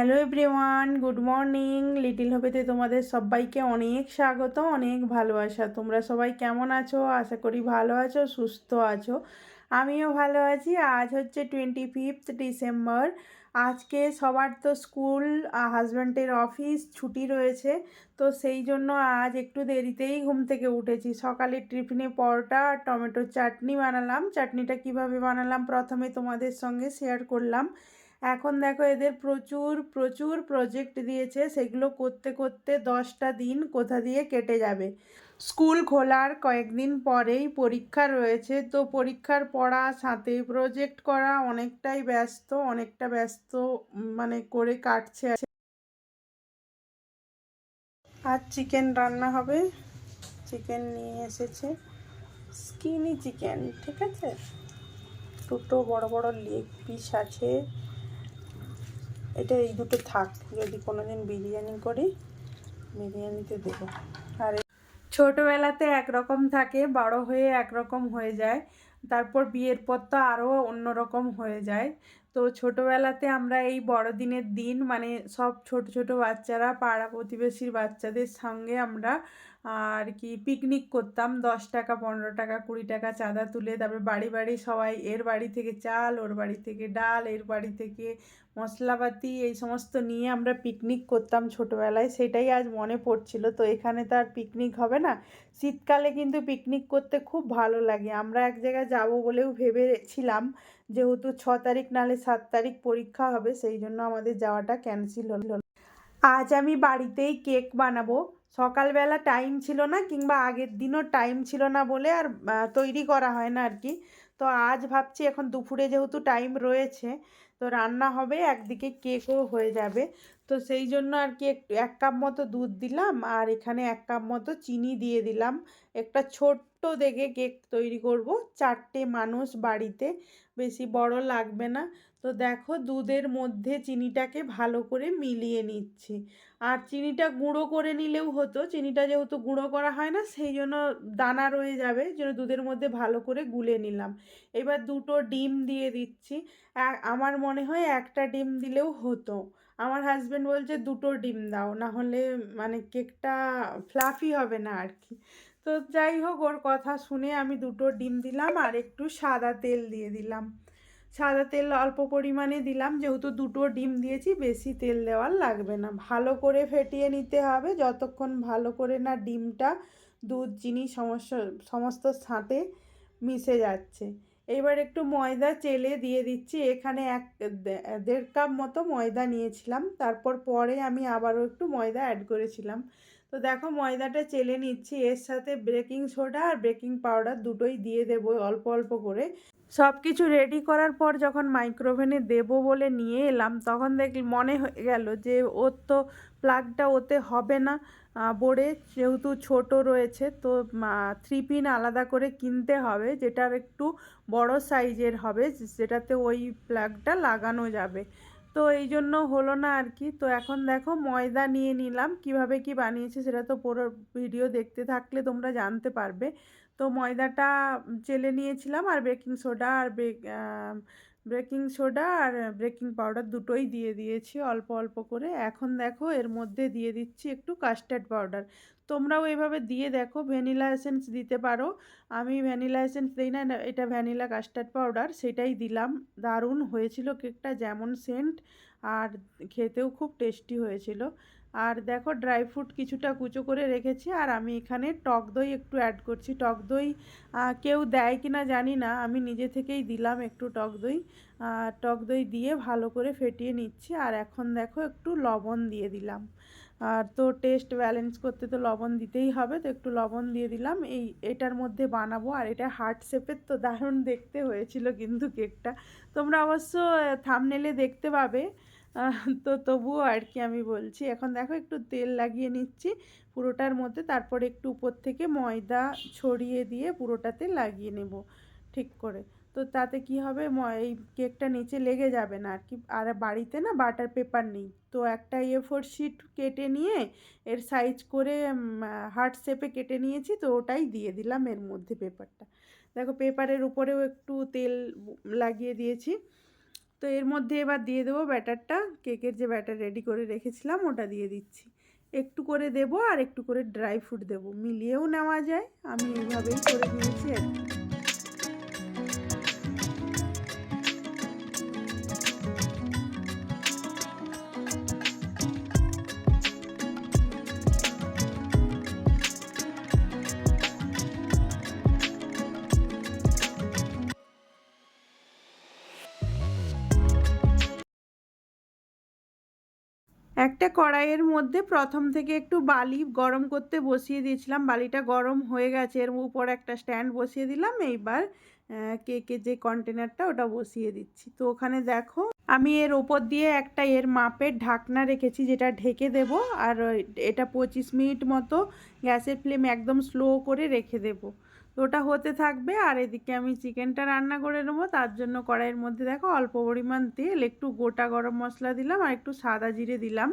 Hello everyone, good morning. Little হবেতে তোমাদের সবাইকে অনেক স্বাগত, অনেক ভালোবাসা। তোমরা সবাই কেমন আছো? আশা করি ভালো আছো, সুস্থ আছো। আমিও ভালো আছি। আজ হচ্ছে টোয়েন্টি ফিফথ ডিসেম্বর আজকে সবার তো স্কুল হাজব্যান্ডের অফিস ছুটি রয়েছে। তো সেই জন্য আজ একটু দেরিতেই ঘুম থেকে উঠেছি। সকালে টিফিনে পরোটা আর টমেটোর চাটনি বানালাম। চাটনিটা কীভাবে বানালাম প্রথমে তোমাদের সঙ্গে শেয়ার করলাম। এখন দেখো এদের প্রচুর প্রচুর প্রজেক্ট দিয়েছে। সেগুলো করতে করতে দশটা দিন কোথা দিয়ে কেটে যাবে। স্কুল খোলার কয়েকদিন পরেই পরীক্ষা রয়েছে। তো পরীক্ষার পড়া, সাথে প্রজেক্ট করা অনেকটাই ব্যস্ত, অনেকটা ব্যস্ত মানে করে কাটছে। আর চিকেন রান্না হবে। চিকেন নিয়ে এসেছে। স্কিনি চিকেন ঠিক আছে? দুটো বড় বড় লেগ পিস আছে। এটা এই দুটো থাক, যদি কোনোদিন বিরিয়ানি করি, বিরিয়ানিতে দেবো। আর ছোটোবেলাতে একরকম থাকে, বড় হয়ে একরকম হয়ে যায়। তারপর বিয়ের পর তো আরও অন্যরকম হয়ে যায়। তো ছোটবেলাতে আমরা এই বড়দিনের দিন মানে সব ছোট ছোট বাচ্চারা, পাড়া প্রতিবেশীর বাচ্চাদের সঙ্গে আমরা, আর কি পিকনিক করতাম। দশ টাকা, পনেরো টাকা, কুড়ি টাকা চাঁদা তুলে, তারপরে বাড়ি বাড়ি সবাই এর বাড়ি থেকে চাল, ওর বাড়ি থেকে ডাল, এর বাড়ি থেকে মশলাপাতি, এই সমস্ত নিয়ে আমরা পিকনিক করতাম ছোটোবেলায়। সেটাই আজ মনে পড়ছিল। তো এখানে তো আর পিকনিক হবে না। শীতকালে কিন্তু পিকনিক করতে খুব ভালো লাগে। আমরা এক জায়গায় যাব বলেও ভেবেছিলাম। যেহেতু ছ তারিখ নাহলে সাত তারিখ পরীক্ষা হবে, সেই জন্য আমাদের যাওয়াটা ক্যান্সেল হলো। আজ আমি বাড়িতেই কেক বানাবো। সকালবেলা টাইম ছিল না কিংবা আগের দিনও টাইম ছিল না বলে আর তৈরি করা হয় না আর কি তো আজ ভাবছি এখন দুপুরে যেহেতু টাইম রয়েছে, তো রান্না হবে, একদিকে কেকও হয়ে যাবে। তো সেই জন্য আর কি এক কাপ মতো দুধ দিলাম আর এখানে এক কাপ মতো চিনি দিয়ে দিলাম। একটা ছোট্ট দেখে কেক তৈরি করব। চারটে মানুষ বাড়িতে, বেশি বড় লাগবে না। তো দেখো দুধের মধ্যে চিনিটাকে ভালো করে মিলিয়ে নিচ্ছি। আর চিনিটা গুঁড়ো করে নিলেও হতো, চিনিটা যেহেতু গুঁড়ো করা হয় না, সেই জন্য দানা রয়ে যাবে জন্য দুধের মধ্যে ভালো করে গুলে নিলাম। এবার দুটো ডিম দিয়ে দিচ্ছি। আমার মনে হয় একটা ডিম দিলেও হতো। আমার হাজবেন্ড বলছে, দুটো ডিম দাও। না হলে মানে কেকটা ফ্লাফি হবে না আর কি। তো যাই হোক, ওর কথা শুনে আমি দুটো ডিম দিলাম আর একটু সাদা তেল দিয়ে দিলাম। সাদা তেল অল্প পরিমাণে দিলাম, যেহেতু দুটো ডিম দিয়েছি, বেশি তেল দেওয়ার লাগবে না। ভালো করে ফেটিয়ে নিতে হবে, যতক্ষণ ভালো করে না ডিমটা দুধ, চিনি, সমস্ত সমস্ত সাথে মিশে যাচ্ছে। এবার একটু ময়দা চেলে দিয়ে দিচ্ছি। এখানে এক দেড় কাপ মতো ময়দা নিয়েছিলাম। তারপর পরে আমি আবারও একটু ময়দা অ্যাড করেছিলাম। তো দেখো ময়দাটা চেলে নিচ্ছি। এর সাথে বেকিং সোডা আর বেকিং পাউডার দুটোই দিয়ে দেবো অল্প অল্প করে। সব কিছু রেডি করার পর যখন মাইক্রোওভেনে দেবো বলে নিয়ে এলাম, তখন দেখি মনে হয়ে গেল যে ওর তো প্লাগটা ওতে হবে না। বোর্ডে যেহেতু ছোট রয়েছে, তো থ্রি পিন আলাদা করে কিনতে হবে, যেটার একটু বড় সাইজের হবে, যেটাতে ওই প্লাগটা লাগানো যাবে। তো এই জন্য হলো না আর কি। তো এখন দেখো ময়দা নিয়ে নিলাম, কীভাবে কি বানিয়েছে সেটা তো পুরো ভিডিও দেখতে থাকলে তোমরা জানতে পারবে। তো ময়দাটা চেলে নিয়েছিলাম আর বেকিং সোডা আর বেক বেকিং সোডা আর বেকিং পাউডার দুটোই দিয়ে দিয়েছি অল্প অল্প করে। এখন দেখো এর মধ্যে দিয়ে দিচ্ছি একটু কাস্টার্ড পাউডার। তোমরাও এভাবে দিয়ে দেখো, ভ্যানিলা এসেন্স দিতে পারো। আমি ভ্যানিলা এসেন্স দিই না, এটা ভ্যানিলা কাস্টার্ড পাউডার, সেটাই দিলাম। দারুণ হয়েছিল কেকটা, যেমন সেন্ট, আর খেতেও খুব টেস্টি হয়েছিল। আর দেখো ড্রাই ফ্রুট কিছুটা কুচো করে রেখেছি, আর আমি এখানে টক দই একটু অ্যাড করছি। টক দই কেউ দেয় কি না জানি না, আমি নিজে থেকেই দিলাম একটু টক দই। টক দই দিয়ে ভালো করে ফেটিয়ে নিচ্ছি, আর এখন দেখো একটু লবণ দিয়ে দিলাম। আর তো টেস্ট ব্যালেন্স করতে তো লবণ দিতেই হবে, তো একটু লবণ দিয়ে দিলাম। এই, এটার মধ্যে বানাবো, আর এটা হার্ট শেপের তো দারুণ দেখতে হয়েছিল কিন্তু কেকটা তোমরা অবশ্য থামনেলে দেখতে পাবে তো তবুও আর কি আমি বলছি। এখন দেখো একটু তেল লাগিয়ে নিচ্ছি পুরোটার মধ্যে, তারপরে একটু উপর থেকে ময়দা ছড়িয়ে দিয়ে পুরোটাতে লাগিয়ে নেব ঠিক করে। তো তাতে কি হবে? এই কেকটা নিচে লেগে যাবে না আর কি। আর বাড়িতে না বাটার পেপার নেই। তো একটা এ ফোর শিট কেটে নিয়ে এর সাইজ করে হার্ট শেপে কেটে নিয়েছি, তো ওটাই দিয়ে দিলাম এর মধ্যে পেপারটা। দেখো পেপারের উপরেও একটু তেল লাগিয়ে দিয়েছি। তো এর মধ্যে এবার দিয়ে দেবো ব্যাটারটা। কেকের যে ব্যাটার রেডি করে রেখেছিলাম, ওটা দিয়ে দিচ্ছি। একটু করে দেব আর একটু করে ড্রাই ফ্রুট দেবো। মিলিয়েও নেওয়া যায়। আমি এইভাবেই করে দিয়েছি আর একটা কড়াইয়ের মধ্যে প্রথম থেকে একটু বালি গরম করতে বসিয়ে দিয়েছিলাম। বালিটা গরম হয়ে গেছে, এর উপর একটা স্ট্যান্ড বসিয়ে দিলাম। এইবার কেকের যে কন্টেনারটা ওটা বসিয়ে দিচ্ছি। তো ওখানে দেখো আমি এর ওপর দিয়ে একটা এর মাপের ঢাকনা রেখেছি যেটা ঢেকে দেব আর এটা পঁচিশ মিনিট মতো গ্যাসের ফ্লেম একদম স্লো করে রেখে দেবো। তো ওটা হতে থাকবে আর এদিকে আমি চিকেনটা রান্না করে নেব। তার জন্য কড়াইয়ের মধ্যে দেখো অল্প পরিমাণ তেল, একটু গোটা গরম মশলা দিলাম আর একটু সাদা জিরে দিলাম।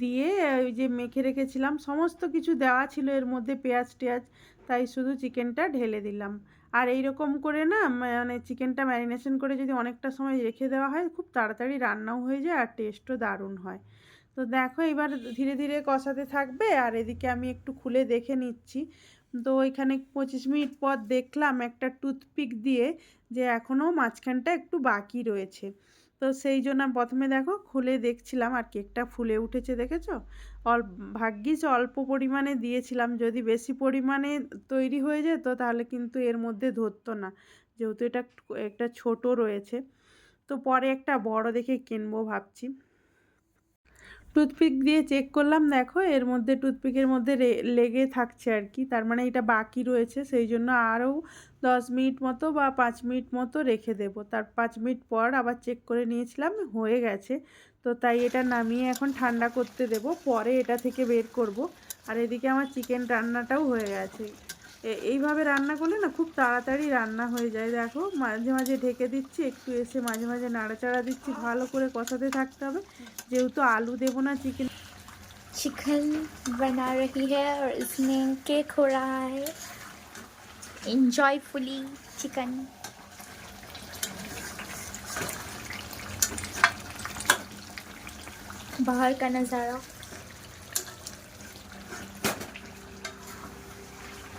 দিয়ে ওই যে মেখে রেখেছিলাম, সমস্ত কিছু দেওয়া ছিল এর মধ্যে পেঁয়াজ টেয়াজ, তাই শুধু চিকেনটা ঢেলে দিলাম। আর এই রকম করে না মানে চিকেনটা ম্যারিনেশন করে যদি অনেকটা সময় রেখে দেওয়া হয়, খুব তাড়াতাড়ি রান্নাও হয়ে যায় আর টেস্টও দারুণ হয়। তো দেখো এবার ধীরে ধীরে কষাতে থাকবে আর এদিকে আমি একটু খুলে দেখে নিচ্ছি। তো এখানে পঁচিশ মিনিট পর দেখলাম একটা টুথপিক দিয়ে যে এখনও মাঝখানটা একটু বাকি রয়েছে। তো সেই জন্য প্রথমে দেখো খুলে দেখছিলাম আর কেকটা ফুলে উঠেছে দেখেছ? অল্প ভাগ্যিস অল্প পরিমাণে দিয়েছিলাম। যদি বেশি পরিমাণে তৈরি হয়ে যেত তাহলে কিন্তু এর মধ্যে ধরতো না। যেহেতু এটা একটা ছোট রয়েছে। তো পরে একটা বড় দেখে কিনবো ভাবছি। টুথপিক দিয়ে চেক করলাম, দেখো এর মধ্যে টুথপিকের মধ্যে লেগে থাকছে আর কি। তার মানে এটা বাকি রয়েছে, সেই জন্য আরও দশ মিনিট মতো বা পাঁচ মিনিট মতো রেখে দেব। তার পাঁচ মিনিট পর আবার চেক করে নিয়েছিলাম, হয়ে গেছে। তো তাই এটা নামিয়ে এখন ঠান্ডা করতে দেব, পরে এটা থেকে বের করব। আর এদিকে আমার চিকেন রান্নাটাও হয়ে গেছে। এইভাবে রান্না করলে না খুব তাড়াতাড়ি রান্না হয়ে যায় দেখো মাঝে মাঝে ঢেকে দিচ্ছি একটু এসে মাঝে মাঝে নাড়াচাড়া দিচ্ছি ভালো করে কষাতে থাকতে হবে যেহেতু আলু দেবো না চিকেন चिकन बना रही है और इसमें केक हो रहा है इंजॉयफुली चिकन बाहर का नज़ारा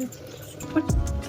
মেরি ক্রিসমাস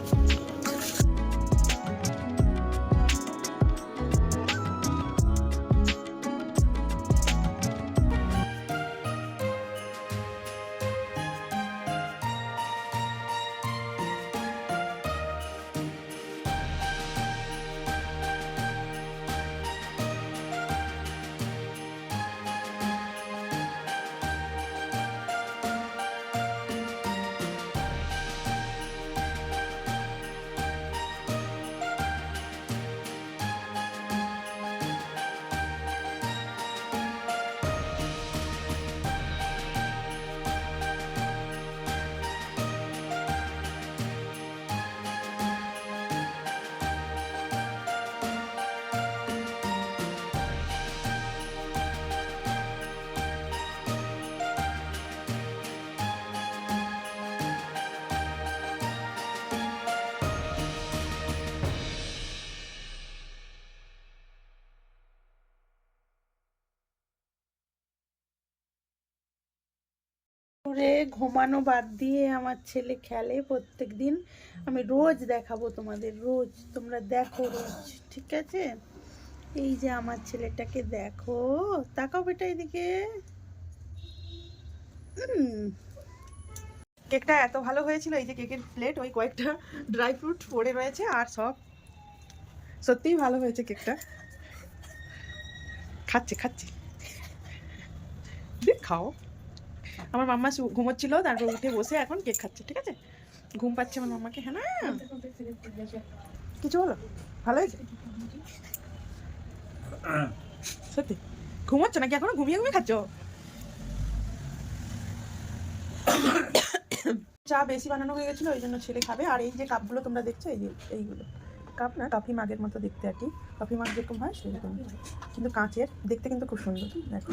করে ঘুমানো বাদ দিয়ে আমার ছেলে খেলে প্রত্যেক দিন আমি রোজ দেখাবো তোমাদের, রোজ। তোমরা দেখো রোজ, ঠিক আছে? এই যে আমার ছেলেটাকে দেখো। তাকাও বেটা এদিকে। কেকটা এত ভালো হয়েছিল, এই যে কেকের প্লেট, ওই কয়েকটা ড্রাই ফ্রুট পড়ে রয়েছে আর সব। সত্যিই ভালো হয়েছে কেকটা। খাচ্ছে খাচ্ছে। খাও। আমার মাম্মা ঘুমোচ্ছিল, তারপর উঠে বসে এখন কেক খাচ্ছে, ঠিক আছে? ঘুম পাচ্ছে আমার মাম্মাকে হ্যাঁ কিছু বলো ভালো হয়েছে? সত্যি? ঘুমোচ্ছ নাকি? এখনও ঘুমিয়ে ঘুমিয়ে খাচ্ছ? চা বেশি বানানো হয়ে গেছিল, ওই জন্য ছেলে খাবে। আর এই যে কাপগুলো তোমরা দেখছ, এই যে এইগুলো। কাপ না, কফি মাগের মতো দেখতে আর কি। কফি মাগ যেরকম হয়, সেরকম। কিন্তু কাঁচের, দেখতে কিন্তু খুব সুন্দর, দেখো।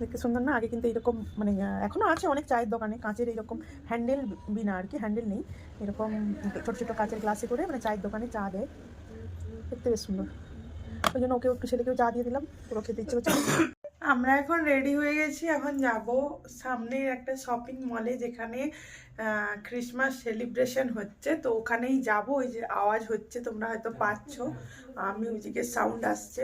দেখতে সুন্দর না আগে কিন্তু এরকম মানে আহ, এখনও আছে অনেক চায়ের দোকানে কাঁচের এরকম হ্যান্ডেল বিনা আর কি হ্যান্ডেল নেই। এরকম ছোটো ছোটো কাঁচের গ্লাসে করে মানে চায়ের দোকানে চা দেয়। দেখতে বেশ সুন্দর। ওই জন্য ওকে একটু ছেলেকেও চা দিয়ে দিলাম পুরো খেতে ইচ্ছে করছে। আমরা এখন রেডি হয়ে গেছি এখন যাব সামনের একটা শপিং মলে যেখানে ক্রিসমাস সেলিব্রেশন হচ্ছে। তো ওখানেই যাব ওই যে আওয়াজ হচ্ছে তোমরা হয়তো পাচ্ছ। মিউজিকের সাউন্ড আসছে।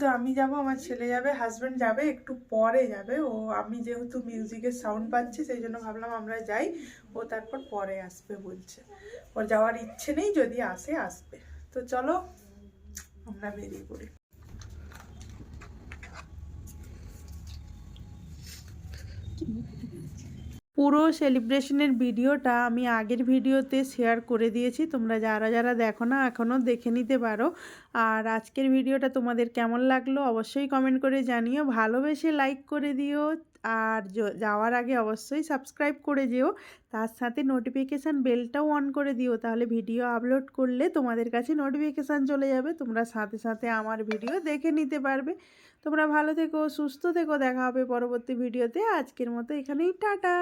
তো আমি যাব, আমার ছেলে যাবে হাজব্যান্ড যাবে, একটু পরে যাবে। ও, আমি যেহেতু মিউজিকের সাউন্ড পাচ্ছি, সেই জন্য ভাবলাম আমরা যাই। ও তারপর পরে আসবে বলছে। ওর যাওয়ার ইচ্ছে নেই, যদি আসে, আসবে। তো চলো, আমরা বেরিয়ে পড়ি। পুরো সেলিব্রেশনের ভিডিওটা আমি আগের ভিডিওতে শেয়ার করে দিয়েছি। তোমরা যারা যারা দেখো না, এখনও দেখে নিতে পারো। আর আজকের ভিডিওটা তোমাদের কেমন লাগল অবশ্যই কমেন্ট করে জানিও, ভালোবেসে লাইক করে দিও আর যাওয়ার আগে অবশ্যই সাবস্ক্রাইব করে যেও, তার সাথে নোটিফিকেশান বেলটাও অন করে দিও, তাহলে ভিডিও আপলোড করলে তোমাদের কাছে নোটিফিকেশান চলে যাবে, তোমরা সাথে সাথে আমার ভিডিও দেখে নিতে পারবে। তোমরা ভালো থেকো, সুস্থ থেকো, দেখা হবে পরবর্তী ভিডিওতে, আজকের মতো এখানেই, টাটা!